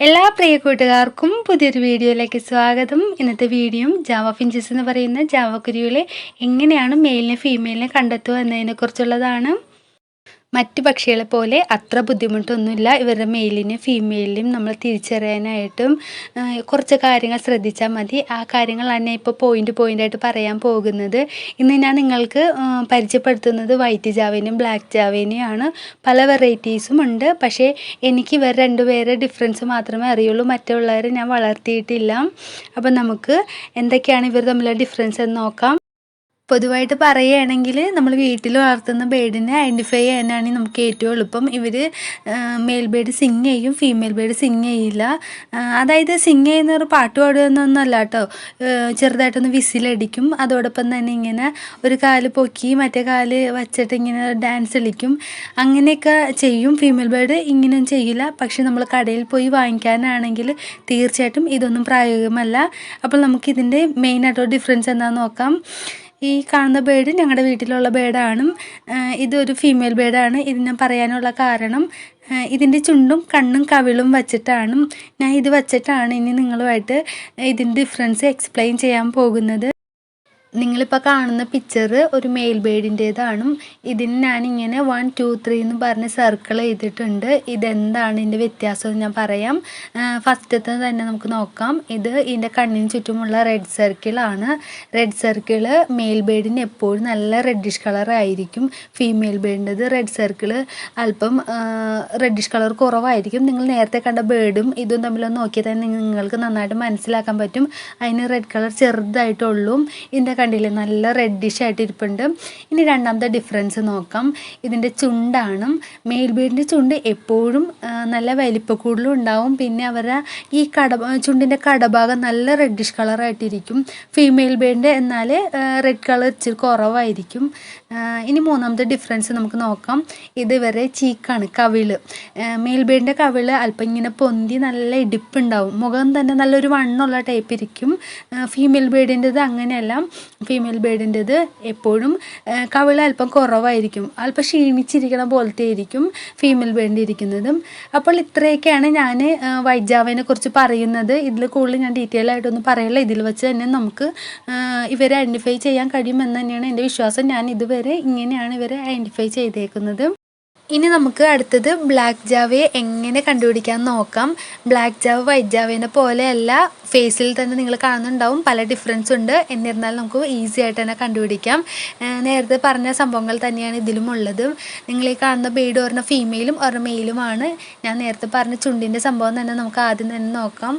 എല്ലാ പ്രിയ കൂട്ടുകാർക്കും പുതിയൊരു വീഡിയോയിലേക്ക് സ്വാഗതം. ഇന്നത്തെ വീഡിയോ ജാവ ഫിഞ്ചസ് എന്ന് പറയുന്ന ജാവ കുരുവിലെ എങ്ങനെയാണ് മെയിലിനെ ഫീമെയിലിനെ കണ്ടെത്തുക എന്നതിനെക്കുറിച്ചുള്ളതാണ്. മറ്റ് പക്ഷികളെ പോലെ അത്ര ബുദ്ധിമുട്ടൊന്നുമില്ല. ഇവരുടെ മെയിലിനെയും ഫീമെയിലിനെയും നമ്മൾ തിരിച്ചറിയാനായിട്ടും കുറച്ച് കാര്യങ്ങൾ ശ്രദ്ധിച്ചാൽ മതി. ആ കാര്യങ്ങൾ തന്നെ ഇപ്പോൾ പോയിന്റ് പോയിന്റായിട്ട് പറയാൻ പോകുന്നത്. ഇന്ന് ഞാൻ നിങ്ങൾക്ക് പരിചയപ്പെടുത്തുന്നത് വൈറ്റ് ജാവേനെയും ബ്ലാക്ക് ജാവേനെയും ആണ് പല വെറൈറ്റീസും ഉണ്ട്. പക്ഷേ എനിക്ക് ഇവർ രണ്ടുപേരെ ഡിഫറൻസ് മാത്രമേ അറിയുള്ളൂ. മറ്റുള്ളവരെ ഞാൻ വളർത്തിയിട്ടില്ല. അപ്പം നമുക്ക് എന്തൊക്കെയാണ് ഇവർ തമ്മിലുള്ള ഡിഫറൻസ് എന്ന് നോക്കാം. പൊതുവായിട്ട് പറയുകയാണെങ്കിൽ നമ്മൾ വീട്ടിൽ വളർത്തുന്ന ബേഡിനെ ഐഡന്റിഫൈ ചെയ്യാനാണ് നമുക്ക് ഏറ്റവും എളുപ്പം. ഇവർ മെയിൽ ബേഡ് സിങ് ചെയ്യും ഫീമെയിൽ ബേഡ് സിങ് ചെയ്യില്ല. അതായത് സിങ് ചെയ്യുന്ന ഒരു പാട്ട് പാടുകയെന്നൊന്നുമല്ല കേട്ടോ. ചെറുതായിട്ടൊന്ന് വിസിലടിക്കും. അതോടൊപ്പം തന്നെ ഇങ്ങനെ ഒരു കാൽ പൊക്കി മറ്റേ കാൽ വച്ചിട്ട് ഇങ്ങനെ ഡാൻസ് കളിക്കും. അങ്ങനെയൊക്കെ ചെയ്യും. ഫീമെയിൽ ബേഡ് ഇങ്ങനെയൊന്നും ചെയ്യില്ല. പക്ഷെ നമ്മൾ കടയിൽ പോയി വാങ്ങിക്കാനാണെങ്കിൽ തീർച്ചയായിട്ടും ഇതൊന്നും പ്രായോഗികമല്ല. അപ്പോൾ നമുക്കിതിന്റെ മെയിനായിട്ടുള്ള ഡിഫറൻസ് എന്താണെന്ന് നോക്കാം. ഈ കാണുന്ന ബേഡ് ഞങ്ങളുടെ വീട്ടിലുള്ള ബേഡാണ്. ഇതൊരു ഫീമെയിൽ ബേഡാണ്. ഇത് ഞാൻ പറയാനുള്ള കാരണം ഇതിന്റെ ചുണ്ടും കണ്ണും കവിളും വച്ചിട്ടാണ്. ഞാൻ ഇത് വച്ചിട്ടാണ് ഇനി നിങ്ങളുമായിട്ട് ഇതിന്റെ ഡിഫറൻസ് എക്സ്പ്ലെയിൻ ചെയ്യാൻ പോകുന്നത്. നിങ്ങളിപ്പോൾ കാണുന്ന പിക്ചർ ഒരു മെയിൽ ബേഡിന്റേതാണ് ഇതിന് ഞാനിങ്ങനെ വൺ ടു ത്രീ എന്ന് പറഞ്ഞ് സർക്കിൾ ചെയ്തിട്ടുണ്ട് ഇതെന്താണ് ഇതിന്റെ വ്യത്യാസം എന്ന് ഞാൻ പറയാം. ഫസ്റ്റത്തെ തന്നെ നമുക്ക് നോക്കാം. ഇത് ഇതിന്റെ കണ്ണിന് ചുറ്റുമുള്ള റെഡ് സർക്കിളാണ് റെഡ് സർക്കിൾ മെയിൽ ബേഡിന് എപ്പോഴും നല്ല റെഡിഷ് കളർ ആയിരിക്കും. ഫീമെയിൽ ബേഡിന്റെത് റെഡ് സർക്കിൾ അല്പം റെഡിഷ് കളർ കുറവായിരിക്കും. നിങ്ങൾ നേരത്തെ കണ്ട ബേഡും ഇതും തമ്മിലൊന്ന് നോക്കിയാൽ തന്നെ നിങ്ങൾക്ക് നന്നായിട്ട് മനസ്സിലാക്കാൻ പറ്റും. അതിന് റെഡ് കളർ ചെറുതായിട്ടുള്ളൂ. ഇതിന്റെ കണ്ടില്ലേ? നല്ല റെഡിഷ് ആയിട്ട് ഇരിപ്പുണ്ട്. ഇനി രണ്ടാമത്തെ ഡിഫറൻസ് നോക്കാം. ഇതിന്റെ ചുണ്ടാണ്. മെയിൽബീഡിന്റെ ചുണ്ട് എപ്പോഴും നല്ല വലിപ്പക്കൂടലും ഉണ്ടാവും. പിന്നെ അവരുടെ ഈ കട ചുണ്ടിന്റെ കടഭാഗം നല്ല റെഡിഷ് കളറായിട്ടിരിക്കും ഫീമെയിൽ ബേഡിന്റെ എന്നാൽ റെഡ് കളർ ഇച്ചിരി കുറവായിരിക്കും. ഇനി മൂന്നാമത്തെ ഡിഫറൻസ് നമുക്ക് നോക്കാം. ഇത് ഇവരെ ചീക്കാണ് കവിൾ. മെയിൽ ബേഡിന്റെ കവിൾ അല്പം ഇങ്ങനെ പൊന്തി നല്ല ഇടിപ്പുണ്ടാവും. മുഖം തന്നെ നല്ലൊരു വണ്ണമുള്ള ടൈപ്പ് ഇരിക്കും. ഫീമെയിൽ ബേഡിന്റെത് അങ്ങനെയല്ല. ഫീമെയിൽ ബേഡിന്റെത് എപ്പോഴും കവിള അല്പം കുറവായിരിക്കും. അല്പം ക്ഷീണിച്ചിരിക്കണ പോലത്തെ ആയിരിക്കും ഫീമെയിൽ ബേഡിന്റെ ഇരിക്കുന്നതും. അപ്പോൾ ഇത്രയൊക്കെയാണ് ഞാൻ വൈജാവിനെ കുറിച്ച് പറയുന്നത്. ഇതിൽ കൂടുതൽ ഞാൻ ഡീറ്റെയിൽ ആയിട്ടൊന്നും പറയില്ല. ഇതിൽ വെച്ച് തന്നെ നമുക്ക് ഇവരെ ഐഡന്റിഫൈ ചെയ്യാൻ കഴിയുമെന്ന് തന്നെയാണ് എന്റെ വിശ്വാസം. ഞാൻ ഇതുവരെ ഇങ്ങനെയാണ് ഇവരെ ഐഡന്റിഫൈ ചെയ്തേക്കുന്നത്. ഇനി നമുക്ക് അടുത്തത് ബ്ലാക്ക് ജാവയെ എങ്ങനെ കണ്ടുപിടിക്കാൻ നോക്കാം. ബ്ലാക്ക് ജാവ വൈറ്റ് ജാവേനെ പോലെയല്ല ഫേസിൽ തന്നെ നിങ്ങൾ കാണുന്നുണ്ടാവും പല ഡിഫറൻസ് ഉണ്ട്. എന്നിരുന്നാലും നമുക്ക് ഈസി ആയിട്ട് തന്നെ കണ്ടുപിടിക്കാം. നേരത്തെ പറഞ്ഞ സംഭവങ്ങൾ തന്നെയാണ് ഇതിലും ഉള്ളത്. നിങ്ങൾ ഈ കാണുന്ന ബേഡ് ഒരെണ്ണം ഫീമെയിലും ഒരെണ്ണം മെയിലുമാണ് ഞാൻ നേരത്തെ പറഞ്ഞ ചുണ്ടിന്റെ സംഭവം തന്നെ നമുക്ക് ആദ്യം തന്നെ നോക്കാം.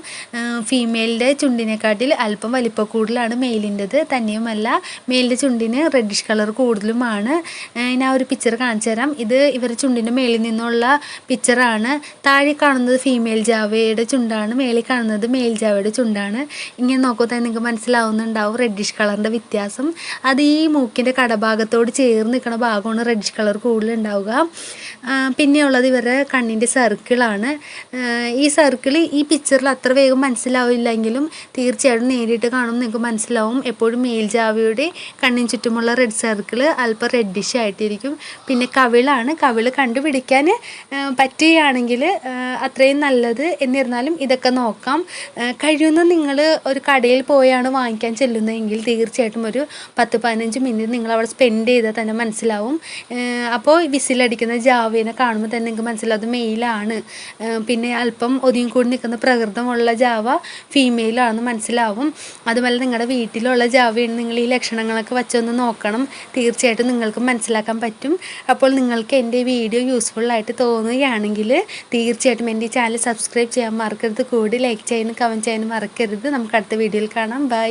ഫീമെയിലിന്റെ ചുണ്ടിനെക്കാട്ടിൽ അല്പം വലിപ്പ കൂടുതലാണ് മെയിലിന്റെത് തന്നെയുമല്ല മെയിലിന്റെ ചുണ്ടിന് റെഡിഷ് കളർ കൂടുതലുമാണ്. ഞാൻ ഒരു പിക്ചർ കാണിച്ചു തരാം ഇത് ഇവരുടെ ചുണ്ടിന്റെ മേളിൽ നിന്നുള്ള പിക്ചറാണ് താഴെ കാണുന്നത് ഫീമെയിൽ ജാവയുടെ ചുണ്ടാണ് മേളിൽ കാണുന്നത് മെയിൽ ജാവയുടെ ചുണ്ടാണ്. ഇങ്ങനെ നോക്കുമ്പോൾ തന്നെ നിങ്ങൾക്ക് മനസ്സിലാവുന്നുണ്ടാവും റെഡിഷ് കളറിന്റെ വ്യത്യാസം. അത് ഈ മൂക്കിന്റെ കടഭാഗത്തോട് ചേർന്ന് നിൽക്കുന്ന ഭാഗമാണ് റെഡിഷ് കളർ കൂടുതലുണ്ടാവുക പിന്നെയുള്ളത് ഇവരുടെ കണ്ണിന്റെ സർക്കിളാണ് ഈ സർക്കിൾ ഈ പിക്ചറിൽ അത്ര വേഗം മനസ്സിലാവില്ലെങ്കിലും തീർച്ചയായിട്ടും നേരിട്ട് കാണുമ്പോൾ നിങ്ങൾക്ക് മനസ്സിലാവും. എപ്പോഴും മെയിൽ ജാവയുടെ കണ്ണിന് ചുറ്റുമുള്ള റെഡ് സർക്കിൾ അല്പം റെഡിഷ് ആയിട്ടിരിക്കും. പിന്നെ കവിളാണ്. കണ്ടുപിടിക്കാൻ പറ്റുകയാണെങ്കിൽ അത്രയും നല്ലത് എന്നിരുന്നാലും ഇതൊക്കെ നോക്കാം. കഴിയുന്ന നിങ്ങൾ ഒരു കടയിൽ പോയാണ് വാങ്ങിക്കാൻ ചെല്ലുന്നതെങ്കിൽ തീർച്ചയായിട്ടും ഒരു പത്ത് പതിനഞ്ച് മിനിറ്റ് നിങ്ങൾ അവിടെ സ്പെൻഡ് ചെയ്താൽ തന്നെ മനസ്സിലാവും. അപ്പോൾ വിസിലടിക്കുന്ന ജാവേനെ കാണുമ്പോൾ തന്നെ നിങ്ങൾക്ക് മനസ്സിലാവും അത് മെയിലാണ് പിന്നെ അല്പം ഒതുങ്ങി കൂടി നിൽക്കുന്ന പ്രകൃതമുള്ള ജാവ ഫീമെയിലാണെന്ന് മനസ്സിലാവും. അതുപോലെ നിങ്ങളുടെ വീട്ടിലുള്ള ജാവയാണ് നിങ്ങൾ ഈ ലക്ഷണങ്ങളൊക്കെ വച്ചൊന്ന് നോക്കണം. തീർച്ചയായിട്ടും നിങ്ങൾക്ക് മനസ്സിലാക്കാൻ പറ്റും. അപ്പോൾ നിങ്ങൾക്ക് എന്റെ വീഡിയോ യൂസ്ഫുൾ ആയിട്ട് തോന്നുകയാണെങ്കിൽ തീർച്ചയായിട്ടും എന്റെ ഈ ചാനൽ സബ്സ്ക്രൈബ് ചെയ്യാൻ മറക്കരുത്. കൂടി ലൈക്ക് ചെയ്യാനും കമന്റ് ചെയ്യാനും മറക്കരുത്. നമുക്ക് അടുത്ത വീഡിയോയിൽ കാണാം. ബൈ